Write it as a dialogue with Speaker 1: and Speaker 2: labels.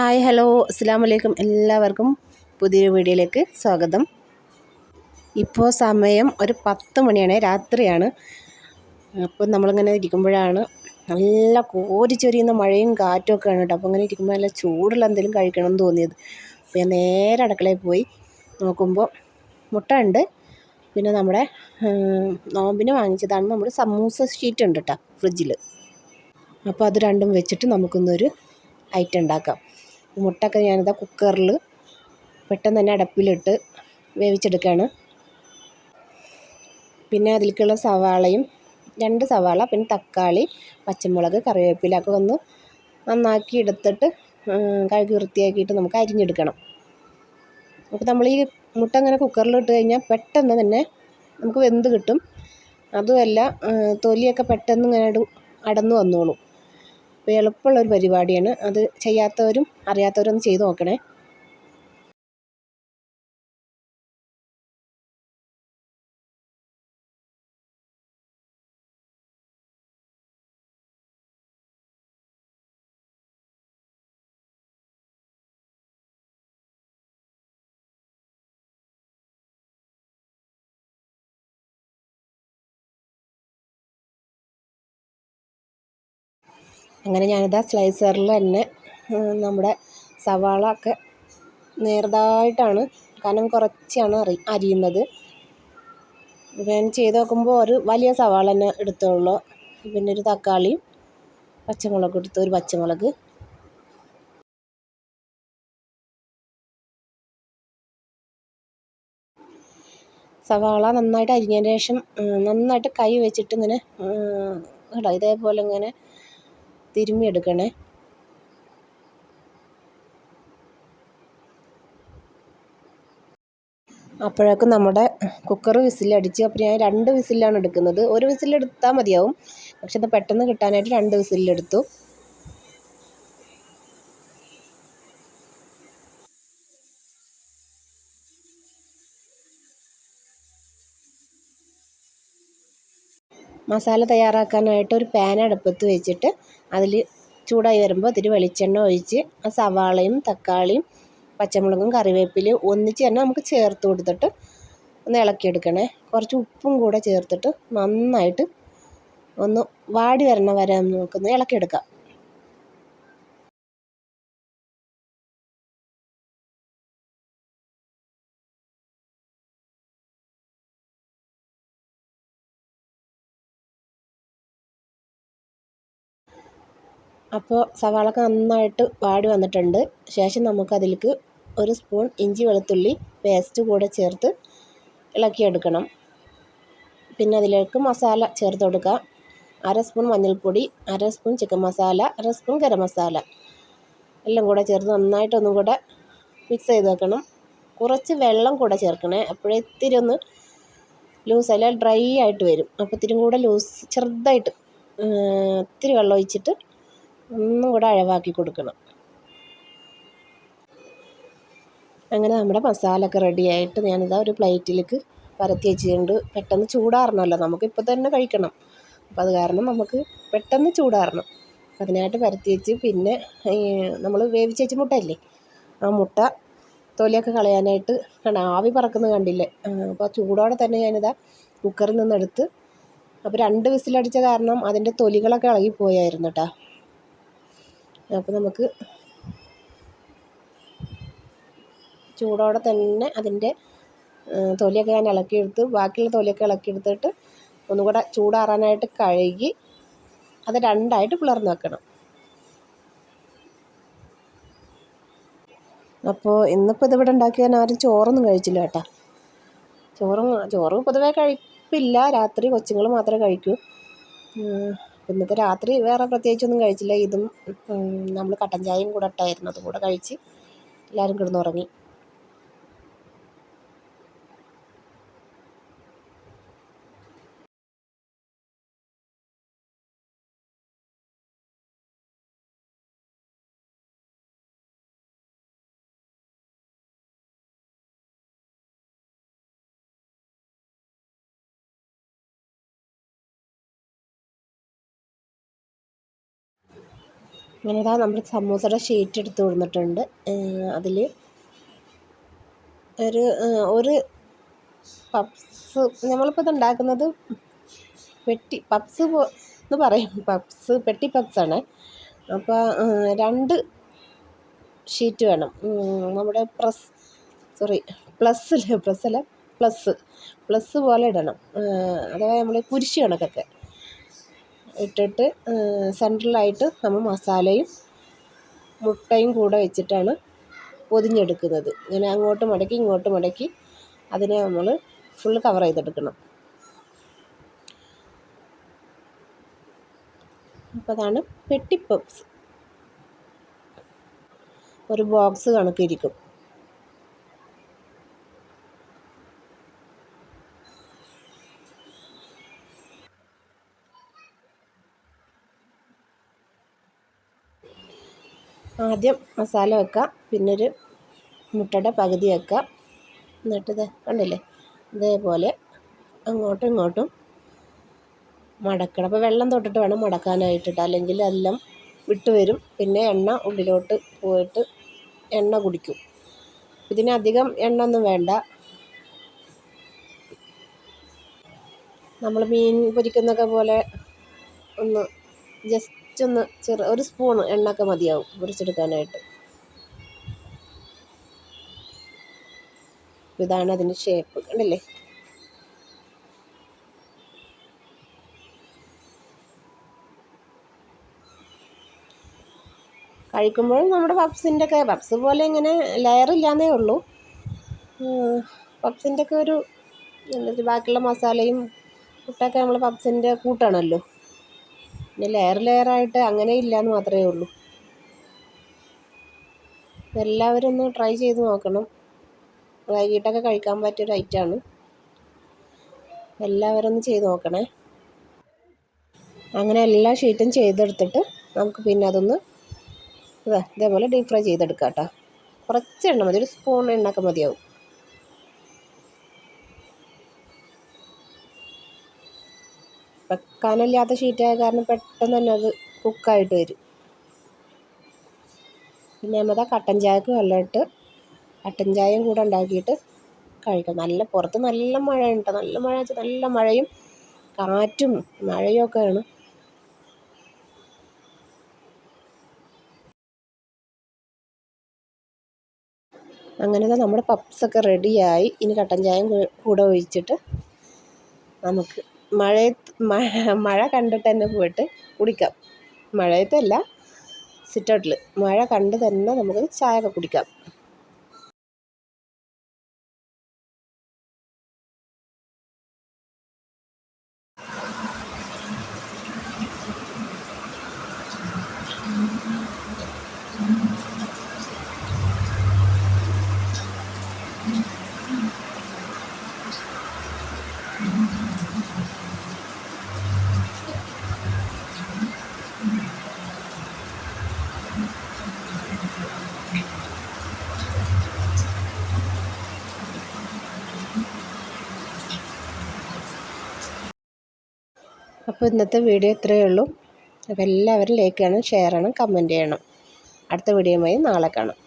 Speaker 1: Hi hello. അസ്സാം വലൈക്കും എല്ലാവർക്കും പുതിയൊരു വീഡിയോയിലേക്ക് സ്വാഗതം. ഇപ്പോൾ സമയം ഒരു പത്ത് മണിയാണ് രാത്രിയാണ്. അപ്പോൾ നമ്മളിങ്ങനെ ഇരിക്കുമ്പോഴാണ് നല്ല കോരിച്ചൊരിയുന്ന മഴയും കാറ്റും ഒക്കെ ആണ് കേട്ടോ. അപ്പോൾ ഇങ്ങനെ ഇരിക്കുമ്പോൾ നല്ല ചൂടുള്ള എന്തെങ്കിലും കഴിക്കണം എന്ന് തോന്നിയത്. അപ്പോൾ ഞാൻ നേരെ അടുക്കളയിൽ പോയി നോക്കുമ്പോൾ മുട്ട ഉണ്ട്. പിന്നെ നമ്മുടെ നോമ്പിന് വാങ്ങിച്ചതാണ് നമ്മുടെ സമൂസ ഷീറ്റ് ഉണ്ട് കേട്ടോ ഫ്രിഡ്ജിൽ അപ്പോൾ അത് രണ്ടും വെച്ചിട്ട് നമുക്കൊന്നൊരു ഐറ്റം ഉണ്ടാക്കാം. മുട്ടയൊക്കെ ഞാനിതാ കുക്കറിൽ പെട്ടെന്ന് തന്നെ അടപ്പിലിട്ട് വേവിച്ചെടുക്കുകയാണ്. പിന്നെ അതിലേക്കുള്ള സവാളയും രണ്ട് സവാള പിന്നെ തക്കാളി പച്ചമുളക് കറിവേപ്പില ഒക്കെ ഒന്ന് നന്നാക്കി എടുത്തിട്ട് കഴുകി വൃത്തിയാക്കിയിട്ട് നമുക്ക് അരിഞ്ഞെടുക്കണം. അപ്പോൾ നമ്മൾ ഈ മുട്ട അങ്ങനെ കുക്കറിൽ ഇട്ട് കഴിഞ്ഞാൽ പെട്ടെന്ന് തന്നെ നമുക്ക് വെന്ത് കിട്ടും. അതുമല്ല തൊലിയൊക്കെ പെട്ടെന്ന് ഇങ്ങനെ അടന്നു വന്നോളും. അപ്പോൾ എളുപ്പമുള്ളൊരു പരിപാടിയാണ്. അത് ചെയ്യാത്തവരും അറിയാത്തവരും ഒന്ന് ചെയ്ത് നോക്കണേ. അങ്ങനെ ഞാനിത് ആ സ്ലൈസറിൽ തന്നെ നമ്മുടെ സവാള ഒക്കെ നേർതായിട്ടാണ് കനം കുറച്ചാണ് അറി അരിയുന്നത്. ഞാൻ ചെയ്ത് നോക്കുമ്പോൾ ഒരു വലിയ സവാള തന്നെ എടുത്തോളൂ. പിന്നെ ഒരു തക്കാളിയും പച്ചമുളക് എടുത്തു ഒരു പച്ചമുളക്. സവാള നന്നായിട്ട് അരിഞ്ഞതിന് ശേഷം നന്നായിട്ട് കൈ വെച്ചിട്ട് ഇങ്ങനെ ഇതേപോലെ ഇങ്ങനെ തിരുമ്മി എടുക്കണേ അപ്പോഴേക്കും നമ്മുടെ കുക്കർ വിസിലടിച്ച് അപ്പോൾ ഞാൻ രണ്ട് വിസിലാണ് എടുക്കുന്നത്. ഒരു വിസിലെടുത്താൽ മതിയാവും. പക്ഷെ അത് പെട്ടെന്ന് കിട്ടാനായിട്ട് രണ്ട് വിസിലെടുത്തു. മസാല തയ്യാറാക്കാനായിട്ട് ഒരു പാൻ അടുപ്പത്ത് വെച്ചിട്ട് അതിൽ ചൂടായി വരുമ്പോൾ ഇത്തിരി വെളിച്ചെണ്ണ ഒഴിച്ച് ആ സവാളയും തക്കാളിയും പച്ചമുളകും കറിവേപ്പിലയും ഒന്നിച്ച് തന്നെ നമുക്ക് ചേർത്ത് കൊടുത്തിട്ട് ഒന്ന് ഇളക്കിയെടുക്കണേ. കുറച്ച് ഉപ്പും കൂടെ ചേർത്തിട്ട് നന്നായിട്ട് ഒന്ന് വാടി വരണ വരെ നമുക്കൊന്ന് ഇളക്കിയെടുക്കാം. അപ്പോൾ സവാളയൊക്കെ നന്നായിട്ട് വാടി വന്നിട്ടുണ്ട്. ശേഷം നമുക്കതിലേക്ക് ഒരു സ്പൂൺ ഇഞ്ചി വെളുത്തുള്ളി പേസ്റ്റ് കൂടെ ചേർത്ത് ഇളക്കിയെടുക്കണം. പിന്നെ അതിലേക്ക് മസാല ചേർത്ത് കൊടുക്കുക അര സ്പൂൺ മഞ്ഞൾപ്പൊടി അര സ്പൂൺ ചിക്കൻ മസാല അര സ്പൂൺ ഗരം മസാല എല്ലാം കൂടെ ചേർത്ത് നന്നായിട്ടൊന്നും കൂടെ മിക്സ് ചെയ്ത് വെക്കണം. കുറച്ച് വെള്ളം കൂടെ ചേർക്കണേ. അപ്പോഴേ ഇത്തിരി ഒന്ന് ലൂസ് ഡ്രൈ ആയിട്ട് വരും. അപ്പോൾ ഇത്തിരി കൂടെ ലൂസ് ചെറുതായിട്ട് ഇത്തിരി വെള്ളം ഒഴിച്ചിട്ട് ഒന്നും കൂടെ അഴവാക്കി കൊടുക്കണം. അങ്ങനെ നമ്മുടെ മസാല റെഡിയായിട്ട് ഞാനിതാ ഒരു പ്ലേറ്റിലേക്ക് പരത്തി വെച്ചിട്ടുണ്ട്. പെട്ടെന്ന് ചൂടാറണമല്ലോ നമുക്കിപ്പോൾ തന്നെ കഴിക്കണം. അപ്പോൾ അത് കാരണം നമുക്ക് പെട്ടെന്ന് ചൂടാറണം. അതിനായിട്ട് പരത്തി വെച്ച് പിന്നെ നമ്മൾ വേവിച്ച് വെച്ച മുട്ടയില്ലേ ആ മുട്ട തൊലിയൊക്കെ കളയാനായിട്ട് കണ്ട ആവി പറക്കുന്നത് കണ്ടില്ലേ? അപ്പോൾ ചൂടോടെ തന്നെ ഞാനിതാ കുക്കറിൽ നിന്നെടുത്ത് അപ്പോൾ രണ്ട് വിസിലടിച്ച കാരണം അതിന്റെ തൊലികളൊക്കെ ഇളകിപ്പോയായിരുന്നു കേട്ടോ അപ്പോൾ നമുക്ക് ചൂടോടെ തന്നെ അതിന്റെ തൊലിയൊക്കെ ഞാൻ ഇളക്കിയെടുത്ത്. ബാക്കിയുള്ള തൊലിയൊക്കെ ഇളക്കിയെടുത്തിട്ട് ഒന്നുകൂടെ ചൂടാറാനായിട്ട് കഴുകി അത് രണ്ടായിട്ട് പിളർന്ന് വെക്കണം. അപ്പോൾ ഇന്നിപ്പോൾ ഇതിവിടെ ഉണ്ടാക്കിയാൽ ആരും ചോറൊന്നും കഴിച്ചില്ല കേട്ടോ. ചോറും ചോറ് പൊതുവേ കഴിപ്പില്ല. രാത്രി കൊച്ചുങ്ങൾ മാത്രമേ കഴിക്കൂ. ഇന്നത്തെ രാത്രി വേറെ പ്രത്യേകിച്ചൊന്നും കഴിച്ചില്ല. ഇതും നമ്മൾ കട്ടൻ ചായയും കൂടെ ഇട്ടായിരുന്നു. അതും കൂടെ കഴിച്ച് എല്ലാവരും കിടന്നുറങ്ങി. അങ്ങനെ ഇതാ നമ്മൾ സമൂസയുടെ ഷീറ്റ് എടുത്ത് കൊടുത്തിട്ടുണ്ട്. അതിൽ ഒരു ഒരു പപ്സ് നമ്മളിപ്പോൾ ഇത് ഉണ്ടാക്കുന്നത് പെട്ടി പപ്സ് എന്ന് പറയും. പപ്സ് പെട്ടി പപ്സാണ്. അപ്പോൾ രണ്ട് ഷീറ്റ് വേണം. നമ്മുടെ പ്രസ് സോറി പ്ലസ് പ്ലസ് അല്ല പ്ലസ് പ്ലസ് പോലെ ഇടണം. അഥവാ നമ്മൾ കുരിശ് കണക്കൊക്കെ. ഇട്ടിട്ട് സെൻട്രലായിട്ട് നമ്മൾ മസാലയും മുട്ടയും കൂടെ വെച്ചിട്ടാണ് പൊതിഞ്ഞെടുക്കുന്നത്. ഇങ്ങനെ അങ്ങോട്ട് മടക്കി ഇങ്ങോട്ട് മടക്കി അതിനെ നമ്മൾ ഫുൾ കവർ ചെയ്തെടുക്കണം. അപ്പോൾ അതാണ് പെട്ടി പപ്സ് ഒരു ബോക്സ് കണക്കിരിക്കും. ആദ്യം മസാല വെക്കുക പിന്നൊരു മുട്ടയുടെ പകുതി വെക്കുക എന്നിട്ട് ഇത് കണ്ടില്ലേ? ഇതേപോലെ അങ്ങോട്ടും ഇങ്ങോട്ടും മടക്കണം. അപ്പോൾ വെള്ളം തൊട്ടിട്ട് വേണം മടക്കാനായിട്ടിട്ട് അല്ലെങ്കിൽ എല്ലാം വിട്ട് വരും. പിന്നെ എണ്ണ ഉള്ളിലോട്ട് പോയിട്ട് എണ്ണ കുടിക്കും. ഇതിനധികം എണ്ണ ഒന്നും വേണ്ട. നമ്മൾ മീൻ പൊരിക്കുന്നൊക്കെ പോലെ ഒന്ന് ജസ്റ്റ് ഒന്ന് ചെറു ഒരു സ്പൂൺ എണ്ണയൊക്കെ മതിയാവും പൊരിച്ചെടുക്കാനായിട്ട് ഇതാണ് അതിന്റെ ഷേപ്പ് കണ്ടില്ലേ? കഴിക്കുമ്പോൾ നമ്മുടെ പപ്സിന്റെ ഒക്കെ പപ്സ് പോലെ ഇങ്ങനെ ലെയർ ഇല്ലാന്നേ ഉള്ളൂ. പപ്സിന്റെ ഒക്കെ ഒരു ബാക്കിയുള്ള മസാലയും ഇട്ടൊക്കെ നമ്മൾ പപ്സിന്റെ കൂട്ടാണല്ലോ. പിന്നെ ലെയർ ലെയറായിട്ട് അങ്ങനെ ഇല്ല എന്ന് മാത്രമേ ഉള്ളൂ. എല്ലാവരും ഒന്ന് ട്രൈ ചെയ്ത് നോക്കണം. വൈകിട്ടൊക്കെ കഴിക്കാൻ പറ്റിയൊരു ഐറ്റമാണ് എല്ലാവരും ഒന്ന് ചെയ്ത് നോക്കണേ. അങ്ങനെ എല്ലാ ഷീറ്റും ചെയ്തെടുത്തിട്ട് നമുക്ക് പിന്നെ അതൊന്ന് ഇതേപോലെ ഡീപ് ഫ്രൈ ചെയ്തെടുക്കാം കേട്ടോ. കുറച്ച് എണ്ണ മതി. ഒരു സ്പൂൺ എണ്ണയൊക്കെ മതിയാവും. കനമില്ലാത്ത ഷീറ്റായ കാരണം പെട്ടെന്ന് തന്നെ അത് കുക്കായിട്ട് വരും. പിന്നെ നമ്മൾ കട്ടൻ ചായക്ക് വെള്ളമിട്ട് കട്ടൻ ചായയും കൂടെ ഉണ്ടാക്കിയിട്ട് കഴിക്കാം. നല്ല പുറത്ത് നല്ല മഴ ഉണ്ട്. നല്ല മഴ നല്ല മഴയും കാറ്റും മഴയും അങ്ങനെ നമ്മുടെ പപ്സൊക്കെ റെഡിയായി ഇനി കട്ടൻ ചായയും കൂടെ ഒഴിച്ചിട്ട് നമുക്ക് മഴയത്ത് മഴ കണ്ടിട്ട് തന്നെ പോയിട്ട് കുടിക്കാം. മഴയത്തല്ല സിറ്റൗട്ടിൽ മഴ കണ്ട് തന്നെ നമുക്ക് ചായ ഒക്കെ കുടിക്കാം. അപ്പോൾ ഇന്നത്തെ വീഡിയോ ഇത്രയേ ഉള്ളൂ. അപ്പോൾ എല്ലാവരും ലൈക്ക് ചെയ്യണം ഷെയർ ചെയ്യണം കമന്റ് ചെയ്യണം. അടുത്ത വീഡിയോയുമായി നാളെ കാണാം.